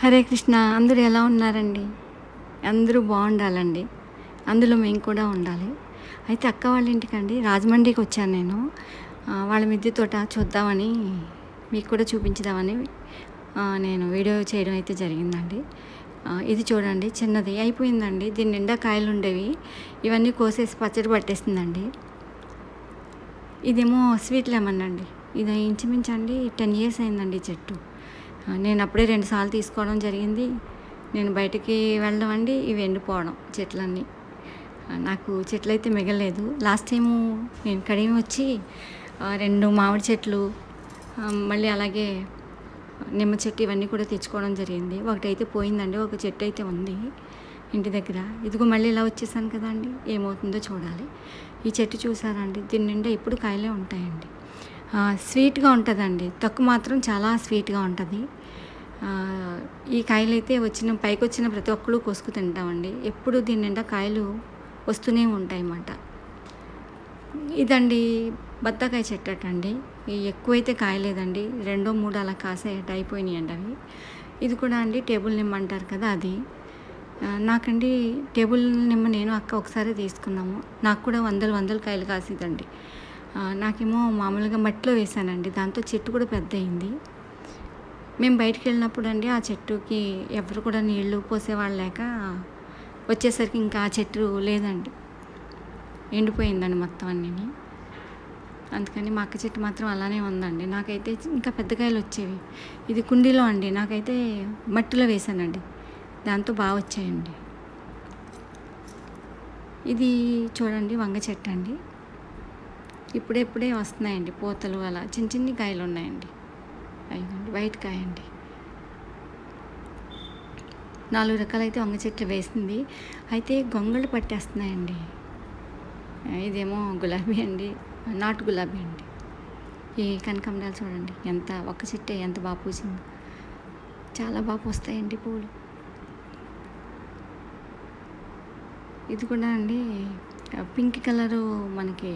హరే కృష్ణ అందరూ ఎలా ఉన్నారండి? అందరూ బాగుండాలండి. అందులో మేము కూడా ఉండాలి. అయితే అక్క వాళ్ళ ఇంటికండి రాజమండ్రికి వచ్చాను నేను. వాళ్ళ మిద్దె తోట చూద్దామని మీకు కూడా చూపించుదామని నేను వీడియో చేయడం అయితే జరిగిందండి. ఇది చూడండి చిన్నది అయిపోయిందండి. దీని నిండా కాయలు ఉండేవి. ఇవన్నీ కోసేసి పచ్చడి పట్టేస్తుందండి ఇదేమో స్వీట్ లెమన్ అండి. ఇది ఇంచుమించు అండి టెన్ ఇయర్స్ అయిందండి ఈ చెట్టు. నేను అప్పుడే రెండు సార్లు తీసుకోవడం జరిగింది. నేను బయటికి వెళ్ళడం అండి ఇవి ఎండిపోవడం చెట్లన్నీ. నాకు చెట్లు అయితే మిగలేదు లాస్ట్ టైము నేను కడిగి వచ్చి రెండు మామిడి చెట్లు మళ్ళీ అలాగే నిమ్మ చెట్టు ఇవన్నీ కూడా తెచ్చుకోవడం జరిగింది. ఒకటి అయితే పోయిందండి ఒక చెట్టు అయితే ఉంది ఇంటి దగ్గర. ఇదిగో మళ్ళీ ఇలా వచ్చేసాను కదా అండి ఏమవుతుందో చూడాలి. ఈ చెట్టు చూసారండి దీని నిండా ఎప్పుడు కాయలే ఉంటాయండి. స్వీట్గా ఉంటుందండి. తొక్కు మాత్రం చాలా స్వీట్గా ఉంటుంది. ఈ కాయలు అయితే వచ్చిన పైకి వచ్చిన ప్రతి ఒక్కరు కోసుకు తింటామండి. ఎప్పుడు దీని నిండా కాయలు వస్తూనే ఉంటాయి అన్నమాట ఇదండి బత్తాకాయ చెట్టు అండి ఎక్కువైతే కాయలేదండి. రెండో మూడు అలా కాసేట అయిపోయినాయి అండి అవి. ఇది కూడా అండి టేబుల్ నిమ్మ అంటారు కదా అది. నాకండి టేబుల్ నిమ్మ నేను అక్క ఒకసారి తీసుకున్నాము. నాకు కూడా వందలు వందలు కాయలు కాసేదండి. నాకేమో మామూలుగా మట్టిలో వేసానండి దాంతో చెట్టు కూడా పెద్ద అయింది మేము బయటికి వెళ్ళినప్పుడు అండి ఆ చెట్టుకి ఎవరు కూడా నీళ్ళు పోసేవాళ్ళు లేక వచ్చేసరికి ఇంకా ఆ చెట్టు లేదండి. ఎండిపోయిందండి మొత్తం అన్నీ అందుకని మా అక్క చెట్టు మాత్రం అలానే ఉందండి. నాకైతే ఇంకా పెద్ద కాయలు వచ్చేవి. ఇది కుండీలో అండి. నాకైతే మట్టిలో వేసానండి దాంతో బాగా వచ్చాయండి. ఇది చూడండి వంగ చెట్టు అండి ఇప్పుడెప్పుడే వస్తున్నాయండి పూతలు అలా. చిన్న చిన్ని కాయలు ఉన్నాయండి. అయ్యండి వైట్ కాయ అండి నాలుగు రకాలైతే వంగ చెట్లు వేసింది. అయితే గొంగళ్ళు పట్టేస్తున్నాయండి. ఇదేమో గులాబీ అండి. నాటు గులాబీ అండి. ఈ కనకాంబరాలు చూడండి. ఎంత ఒక్క చెట్టే ఎంత బాగా పూసింది. చాలా బాగా పూస్తాయండి పూలు. ఇది కూడా అండి పింక్ కలరు మనకి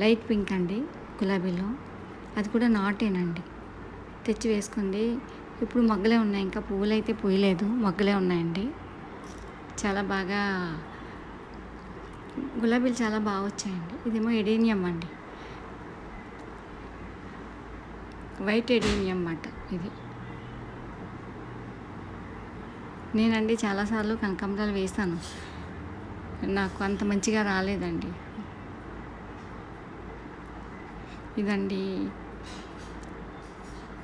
లైట్ పింక్ అండి గులాబీలో. అది కూడా నాటేనండి. తెచ్చి వేసుకుంది. ఇప్పుడు మగ్గలే ఉన్నాయి ఇంకా పువ్వులు అయితే పూయలేదు మొగ్గలే ఉన్నాయండి. చాలా బాగా గులాబీలు చాలా బాగా వచ్చాయండి. ఇదేమో ఎడేనియం అండి. వైట్ ఎడేనియం అన్నమాట ఇది. నేనండి చాలాసార్లు కనకాంబరాలు వేశాను నాకు అంత మంచిగా రాలేదండి. ఇదండి.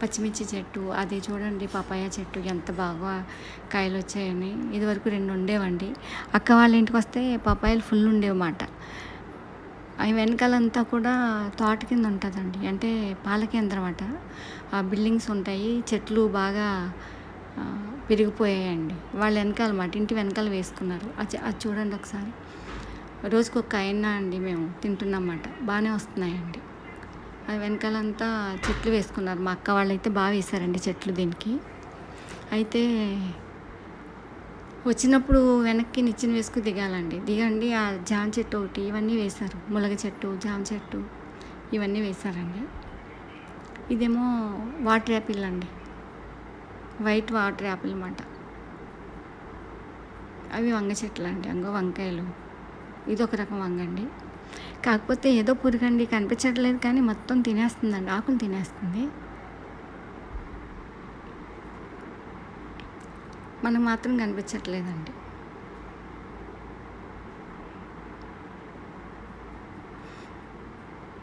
పచ్చిమిర్చి చెట్టు అది చూడండి పపాయ చెట్టు ఎంత బాగా కాయలు వచ్చాయని ఇదివరకు రెండు ఉండేవండి అక్క వాళ్ళ ఇంటికి వస్తే పపాయలు ఫుల్ ఉండేవన్నమాట అవి వెనకాలంతా కూడా తోట కింద ఉంటుందండి. అంటే పాల కేంద్రం అట. ఆ బిల్డింగ్స్ ఉంటాయి. చెట్లు బాగా పెరిగిపోయాయండి వాళ్ళ వెనకాల మాట ఇంటి వెనకాల వేసుకున్నారు. అది అది చూడండి ఒకసారి. రోజుకొక అయినా అండి మేము తింటున్నాం అన్నమాట బాగానే వస్తున్నాయండి. అది వెనకాలంతా చెట్లు వేసుకున్నారు. మా అక్క వాళ్ళు అయితే బాగా వేశారండి చెట్లు దీనికి. అయితే వచ్చినప్పుడు వెనక్కి నిచ్చెన వేసుకు దిగాలండి. దిగండి ఆ జామ చెట్టు ఒకటి ఇవన్నీ వేశారు. ములగ చెట్టు జామ చెట్టు ఇవన్నీ వేశారండి. ఇదేమో వాటర్ యాపిల్ అండి. వైట్ వాటర్ యాపిల్ అన్నమాట. అవి వంగ చెట్లు అండి అంగో వంకాయలు. ఇది ఒక రకం వంగ అండి. కాకపోతే ఏదో పురుగండి కనిపించట్లేదు కానీ మొత్తం తినేస్తుందండి ఆకులు తినేస్తుంది. మనకు మాత్రం కనిపించట్లేదండి.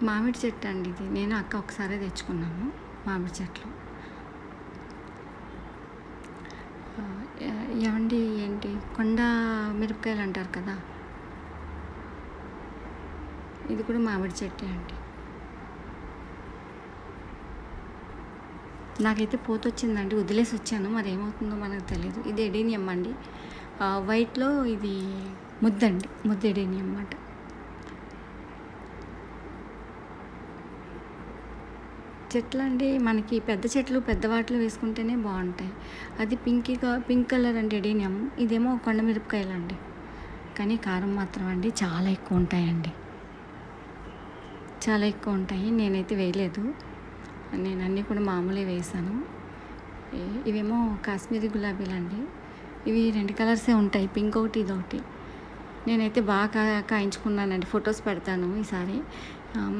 మామిడి చెట్టు అండి ఇది. నేను అక్క ఒకసారి తెచ్చుకున్నాను మామిడి చెట్లు. ఏమండి ఏంటి? కొండ మిరపకాయలు అంటారు కదా? ఇది కూడా మామిడి చెట్టే అండి. నాకైతే పూత వచ్చిందండి వదిలేసి వచ్చాను మరి ఏమవుతుందో మనకు తెలియదు ఇది ఎడేనియం అండి. వైట్లో ఇది ముద్దండి ముద్ద ఎడేనియం అన్నమాట. చెట్లు అండి మనకి పెద్ద చెట్లు పెద్ద వాటిలో వేసుకుంటేనే బాగుంటాయి. అది పింక్ పింక్ కలర్ అంటే ఎడేనియం. ఇదేమో కొండ మిరపకాయలు అండి కానీ కారం మాత్రం అండి చాలా ఎక్కువ ఉంటాయండి. చాలా ఎక్కువ ఉంటాయి. నేనైతే వేయలేదు. నేను అన్నీ కూడా మామూలే వేసాను. ఇవేమో కాశ్మీరీ గులాబీలు అండి. ఇవి రెండు కలర్సే ఉంటాయి. పింక్ ఒకటి ఇది ఒకటి. నేనైతే బాగా కాయించుకున్నానండి. ఫొటోస్ పెడతాను ఈసారి.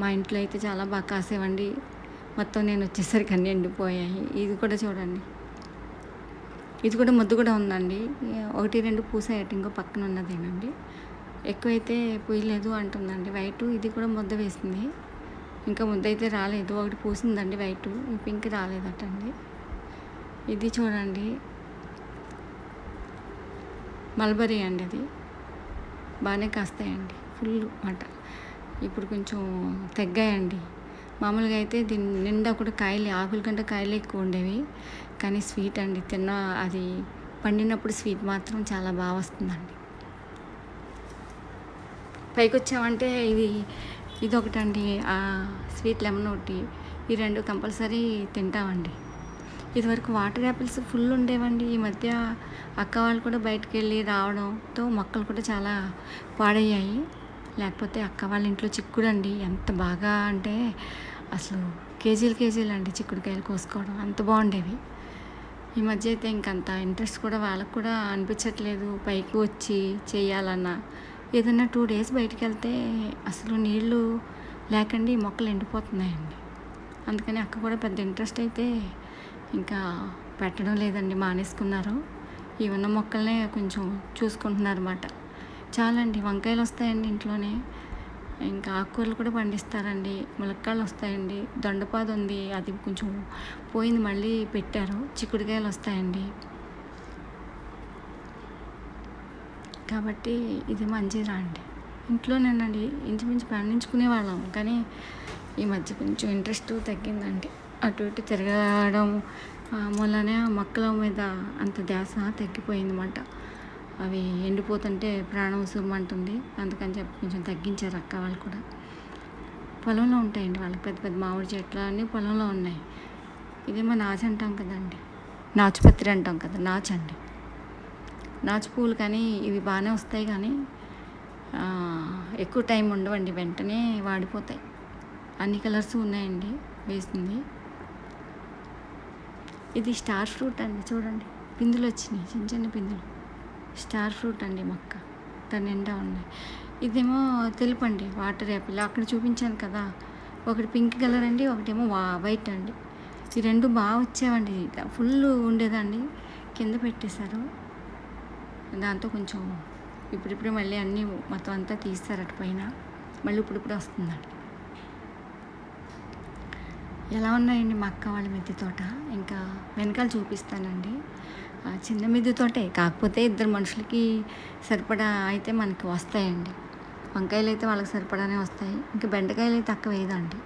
మా ఇంట్లో అయితే చాలా బాగా కాసేవండి. మొత్తం నేను వచ్చేసరికి అన్నీ ఎండిపోయాయి. ఇది కూడా చూడండి. ఇది కూడా ముద్దు కూడా ఉందండి. ఒకటి రెండు పూసాయట ఇంకో పక్కన ఉన్నదేనండి. ఎక్కువైతే పూయలేదు అంటుందండి. వైట్ ఇది కూడా ముద్ద వేసింది. ఇంకా ముద్ద అయితే రాలేదు. ఒకటి పూసిందండి వైట్. ఈ పింక్ రాలేదటండి. ఇది చూడండి. మల్బరీ అండి అది. బాగానే కాస్తాయండి. ఫుల్ మాట ఇప్పుడు కొంచెం తగ్గాయండి. మామూలుగా అయితే దీని నిండా కూడా కాయలు. ఆకుల కంటే కాయలు ఎక్కువ ఉండేవి. కానీ స్వీట్ అండి. తిన్న అది పండినప్పుడు స్వీట్ మాత్రం చాలా బాగా వస్తుందండి. పైకి వచ్చామంటే ఇది ఇది ఒకటండి స్వీట్ లెమన్ ఒకటి. ఈ రెండు కంపల్సరీ తింటామండి. ఇదివరకు వాటర్ యాపిల్స్ ఫుల్ ఉండేవండి. ఈ మధ్య అక్క వాళ్ళు కూడా బయటకు వెళ్ళి రావడంతో మొక్కలు కూడా చాలా పాడయ్యాయి. లేకపోతే అక్క వాళ్ళ ఇంట్లో చిక్కుడు అండి ఎంత బాగా అంటే అసలు కేజీలు కేజీలు అండి చిక్కుడుకాయలు కోసుకోవడం. అంత బాగుండేవి. ఈ మధ్య అయితే ఇంకంత ఇంట్రెస్ట్ కూడా వాళ్ళకు కూడా అనిపించట్లేదు. పైకి వచ్చి చేయాలన్నా. ఏదైనా టూ డేస్ బయటికి వెళ్తే అసలు నీళ్ళు లేకండి ఈ మొక్కలు ఎండిపోతున్నాయండి. అందుకని అక్క కూడా పెద్ద ఇంట్రెస్ట్ అయితే ఇంకా పెట్టడం లేదండి మానేసుకున్నారు. ఈ ఉన్న మొక్కలనే కొంచెం చూసుకుంటున్నారు అన్నమాట చాలండి వంకాయలు వస్తాయండి ఇంట్లోనే. ఇంకా ఆకుకూరలు కూడా పండిస్తారండి ములక్కాయలు వస్తాయండి దొండపాదు ఉంది అది కొంచెం పోయింది మళ్ళీ పెట్టారు చిక్కుడుకాయలు వస్తాయండి. కాబట్టి ఇది మంచిదా అండి. ఇంట్లోనేనండి ఇంచుమించు పండించుకునే వాళ్ళం. కానీ ఈ మధ్య కొంచెం ఇంట్రెస్ట్ తగ్గిందండి. అటు ఇటు తిరగడం మూలనే మొక్కల మీద అంత ధ్యాస తగ్గిపోయిందన్నమాట. అవి ఎండిపోతుంటే ప్రాణం సుమ్మంటుంది అందుకని చెప్పి కొంచెం తగ్గించారు అక్క వాళ్ళు కూడా. పొలంలో ఉంటాయండి వాళ్ళకి పెద్ద పెద్ద మామిడి చెట్లు అన్నీ పొలంలో ఉన్నాయి. ఇదేమో నాచు అంటాం కదండి. నాచుపత్రి అంటాం కదా నాచు అండి నాచు పూలు కానీ ఇవి బాగానే వస్తాయి కానీ ఎక్కువ టైం ఉండవండి. వెంటనే వాడిపోతాయి. అన్ని కలర్స్ ఉన్నాయండి వేసింది. ఇది స్టార్ ఫ్రూట్ అండి చూడండి. పిందులు వచ్చినాయి చిన్న చిన్న పిందులు. స్టార్ ఫ్రూట్ అండి మొక్క దాని నిండా ఉన్నాయి. ఇదేమో తెలుపు అండి వాటర్ యాపిల్. అక్కడ చూపించాను కదా ఒకటి పింక్ కలర్ అండి ఒకటేమో వా వైట్ అండి. ఈ రెండు బాగా వచ్చేవండి ఫుల్ ఉండేదండి. కింద పెట్టేశారు. దాంతో కొంచెం ఇప్పుడిప్పుడే మళ్ళీ అన్నీ మొత్తం అంతా తీస్తారు పైన. మళ్ళీ ఇప్పుడిప్పుడు వస్తుందండి ఎలా ఉన్నాయండి మా అక్క వాళ్ళ మిద్దె తోట? ఇంకా వెనకాల చూపిస్తానండి. చిన్న మిద్దె తోటే. కాకపోతే ఇద్దరు మనుషులకి సరిపడా అయితే మనకి వస్తాయండి. వంకాయలు అయితే వాళ్ళకి సరిపడానే వస్తాయి. ఇంకా బెండకాయలు అయితే తక్కువ వేయదండి.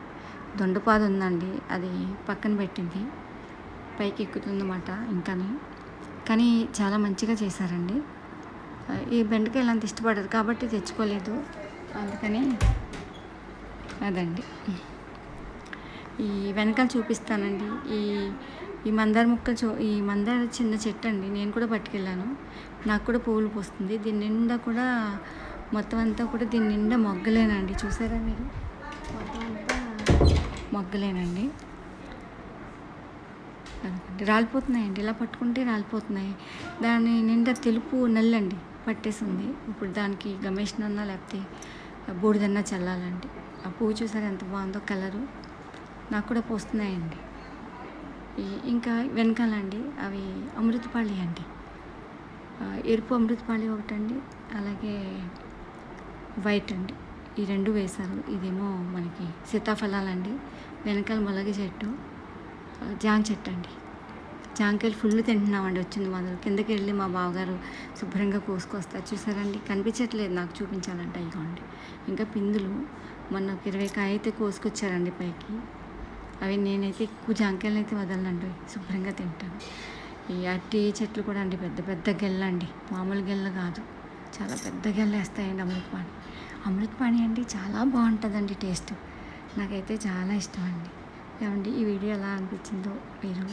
దొండపాదు ఉందండి. అది పక్కన పెట్టింది. పైకి ఎక్కుతుందన్నమాట ఇంకా కానీ చాలా మంచిగా చేశారండి. ఈ బెండకాయలు అంత ఇష్టపడరు కాబట్టి తెచ్చుకోలేదు. అందుకని అదండి. ఈ వెనకాల చూపిస్తానండి. ఈ ఈ మందార ముక్కలు చూ ఈ మందార చిన్న చెట్టు అండి. నేను కూడా పట్టుకెళ్ళాను. నాకు కూడా పువ్వులు పోస్తుంది. దీని నిండా కూడా మొత్తం అంతా కూడా దీని నిండా మొగ్గలేనండి. చూసారా మీరు? మొత్తం అంతా మొగ్గలేనండి. అనుకోండి రాలిపోతున్నాయండి. ఇలా పట్టుకుంటే రాలిపోతున్నాయి. దాని నిండా తెలుపు నల్లండి పట్టేసింది. ఇప్పుడు దానికి గమేషన్ అన్నా లేకపోతే బూడిదన్నా చల్లాలండి. ఆ పువ్వు చూసారు ఎంత బాగుందో కలరు? నాకు కూడా పోస్తున్నాయండి. ఇంకా వెనకాలండి అవి అమృతపాళి అండి. ఎరుపు అమృతపాళి ఒకటండి. అలాగే వైట్ అండి. ఈ రెండు వేశారు. ఇదేమో మనకి సీతాఫలాలండి. వెనకాల మొలగ చెట్టు. జాంగ్ జామ చెట్టు అండి. జాంకాయలు ఫుల్ తింటున్నామండి వచ్చింది మొదలు. కిందకి వెళ్ళి మా బావగారు శుభ్రంగా కోసుకొస్తారు. చూసారండి? కనిపించట్లేదు నాకు చూపించాలంటే. ఇదిగోండి ఇంకా పిందులు మొన్న ఒక ఇరవై కాయ అయితే కోసుకొచ్చారండి పైకి. అవి నేనైతే ఎక్కువ జాంకాయలు అయితే వదలనండి. శుభ్రంగా తింటాను. ఈ అట్టి చెట్లు కూడా అండి పెద్ద పెద్ద గెల్లండి మామూలు గెల్ల కాదు. చాలా పెద్ద గెల్ల వేస్తాయండి అమృతపాణి. అమృతపాణి అండి చాలా బాగుంటుందండి టేస్ట్. నాకైతే చాలా ఇష్టం అండి. ఏమండి ఈ వీడియో ఎలా అనిపించిందో మీరు